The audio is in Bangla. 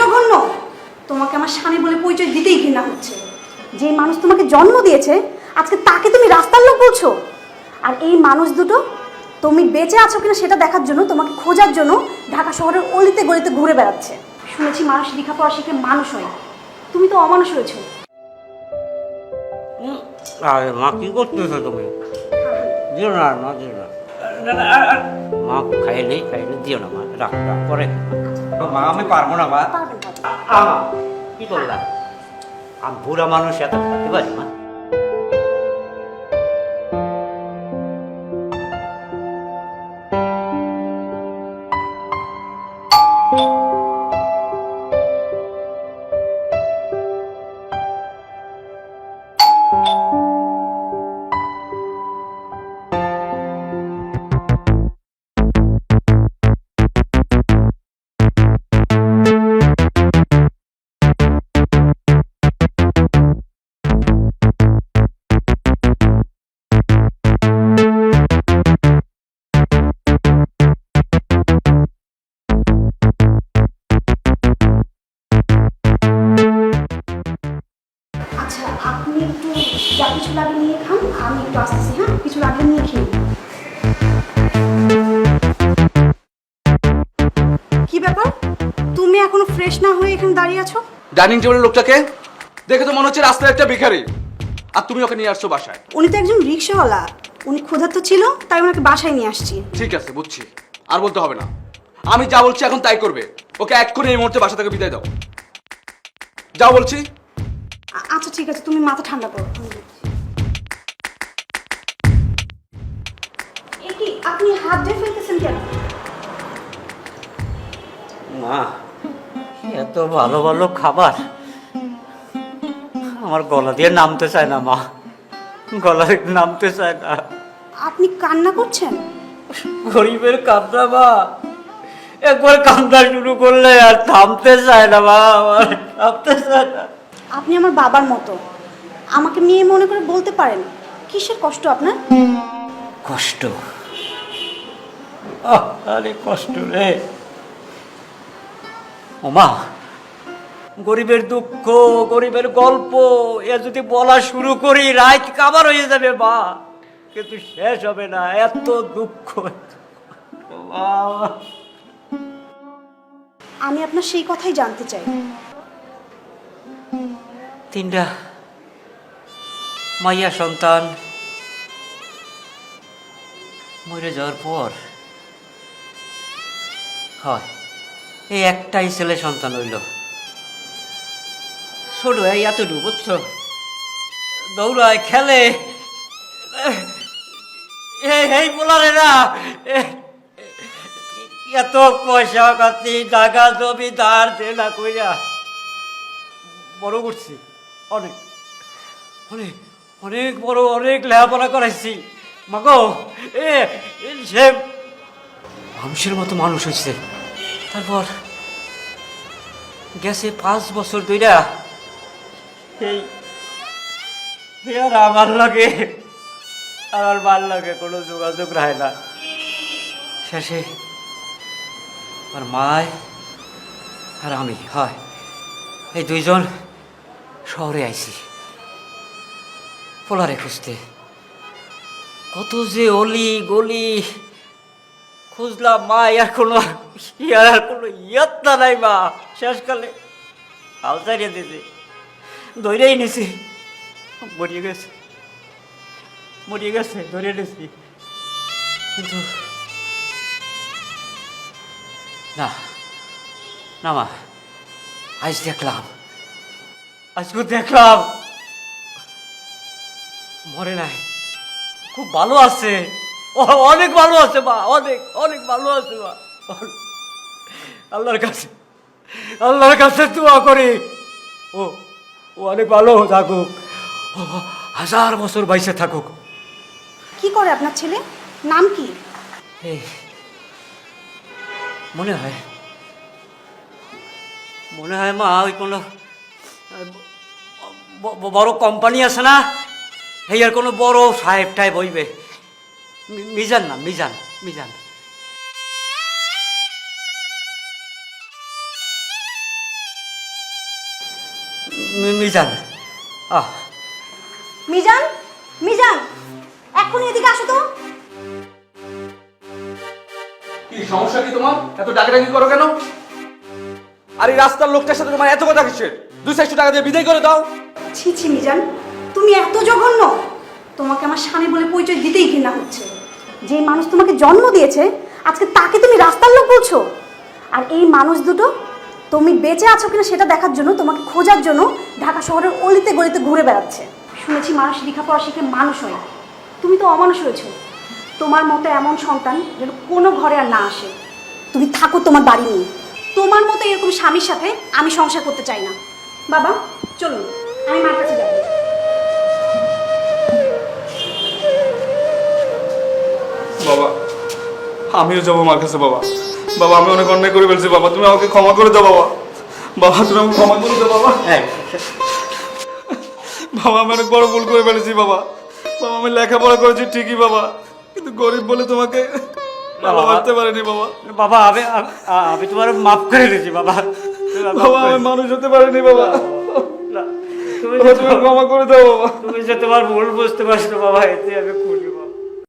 জঘন্য। তোমাকে আমার স্বামী বলে পরিচয় দিতেই ঘৃণা হচ্ছে। যে মানুষ তোমাকে জন্ম দিয়েছে আজকে তাকে তুমি রাস্তার লোক বলছো? আর এই মানুষ দুটো তুমি বেঁচে আছো কিনা সেটা দেখার জন্য তোমাকে খোঁজার জন্য ঢাকা শহরের অলিতে গলিতে ঘুরে বেড়াচ্ছে। শুনেছি মানুষ লেখাপড়া শিখে মানুষ হয়। তুমি তো অমানুষ হয়েছো। আরে মা কি করতেছো তুমি? দিও না মা দিও না না, মা খাইলে নেই খাই দিও না মা রাখ রাখ পরে মা আমি পারব না মা। কি করলাম আমি বুড়া মানুষ এত খেতে পারি মা? ফ্রেশ না হয়ে এখানে দাঁড়িয়ে আছো? ডাইনিং টেবিলের লোকটাকে দেখে তো মনে হচ্ছে রাস্তায় একটা ভিখারি। আর তুমি ওকে নিয়ে আসছো বাসায়। উনি তো একজন রিক্সাওয়ালা। উনি ক্ষুধার্ত ছিল তাই ওনাকে বাসায় নিয়ে আসছি। ঠিক আছে বুঝছি। আর বলতে হবে না। আমি যা বলছি এখন তাই করবে। ওকে এক করে এই মুহূর্তে বাসা থেকে বিদায় দাও। যা বলছি। আ- আচ্ছা ঠিক আছে তুমি মাথা ঠান্ডা করো আমি দেখছি। এ কি আপনি হাত দিয়ে ফেলতেছেন কেন? মা এত ভালো ভালো খাবার। আমার গলা দিয়ে নামতে চায় না মা। গলা নামতে চায় না। আপনি কান্না করছেন? গরিবের কান্না মা। একবার কান্না শুরু করলে আর থামতে চায় না মা। আমার থামতে চায় না। আপনি আমার বাবার মতো। আমাকে মেয়ে মনে করে বলতে পারেন। কিসের কষ্ট আপনার? কষ্ট? আহ, আরে কষ্ট রে। ওমা গরিবের দুঃখ গরিবের গল্প এ যদি বলা শুরু করি রাত কাবার হয়ে যাবে মা কিন্তু শেষ হবে না এত দুঃখ আমি আপনার সেই কথাই জানতে চাই। তিনটা মাইয়া সন্তান মরে যাওয়ার পর হয়। এই একটাই ছেলে সন্তান হইল। ছোট এই এতটুকু বুঝছ? দৌড়ায় খেলে। এই বলারে না এত পয়সা কাতি টাকা জমি ধার দেনা কইরা। বড় করছি অনেক। অনেক অনেক বড় অনেক লেখাপড়া করাইছি। মাগো এ, সে মানুষের মতো মানুষ হয়েছে তারপর গেছে পাঁচ বছর দুইটা এই আর আমার লাগে আমার ভালো লাগে কোনো যোগাযোগ রাখে না। শেষে আর মায় আর আমি হয় এই দুইজন শহরে আইছি। পোলারে খুঁজতে। কত যে অলি গলি খুঁজলাম, মা ইয়ার কোনো ইয়ার আর কোনো ইয়ত্তা নাই, মা। শেষকালে হাল চারিয়ে দিছে ধরেই নিছি। মরিয়ে গেছে। মরিয়ে গেছে, ধরে নিছি। কিন্তু না না, মা, আজ দেখলাম আজকে দেখলাম। মরে নাই। খুব ভালো আছে। অনেক ভালো আছে মা অনেক অনেক ভালো আছে মা। আল্লাহর কাছে আল্লাহর কাছে দোয়া করি। ও ও অনেক ভালো থাকুক। ও হাজার বছর বাইসে থাকুক। কি করে আপনার ছেলে? নাম কি? এই মনে হয় মনে হয় মা ওই কোনো বড় কোম্পানি আছে না? এই আর কোনো বড় সাহেব টাইপ হইবে। মিজান না মিজান মিজান। মিজান। আহ। মিজান? মিজান এখনই এদিকে আসো তো। কি সমস্যা কি তোমার? এত ডাকাডাকি করো কেন? আর এই রাস্তার লোকটার সাথে তোমার এত কথা কিসের? দুই চারশো টাকা দিয়ে বিদায় করে দাও। ছি ছি মিজান তুমি এত জঘন্য। তোমাকে আমার স্বামী বলে পরিচয় দিতেই ঘৃণা হচ্ছে। যে মানুষ তোমাকে জন্ম দিয়েছে, আজকে তাকে তুমি রাস্তার লোক বলছো? আর এই মানুষ দুটো, তুমি বেঁচে আছো কিনা সেটা দেখার জন্য, তোমাকে খোঁজার জন্য ঢাকা শহরের অলিতে গলিতে ঘুরে বেড়াচ্ছে। শুনেছি মানুষ লেখাপড়া শিখে মানুষ হয় তুমি তো অমানুষ হয়েছো। তোমার মতো এমন সন্তান যেন কোনো ঘরে আর না আসে। তুমি থাকো তোমার বাড়ি নিয়ে। তোমার মতো এরকম স্বামীর সাথে আমি সংসার করতে চাই না। বাবা, চলুন, আমি মার কাছে যাব। আমিও যাব মার কাছে বাবা। বাবা আমি অনেক অন্যায় করে ফেলছি বাবা। তুমি আমাকে ক্ষমা করে দাও বাবা। বাবা তুমি আমাকে ক্ষমা করে দাও বাবা। হ্যাঁ। বাবা আমি অনেক বড় ভুল করে ফেলেছি বাবা। বাবা আমি লেখাপড়া করেছি ঠিকই বাবা। কিন্তু গরিব বলে তোমাকে। ভাবতে পারিনি বাবা। বাবা আমি আমি- তোমার মাফ করে দিয়েছি বাবা। বাবা আমি মানুষ হতে পারিনি বাবা। তুমি ক্ষমা করে দাও বাবা। তুমি যে তোমার ভুল বুঝতে পারছ বাবা এতে আমি খুশি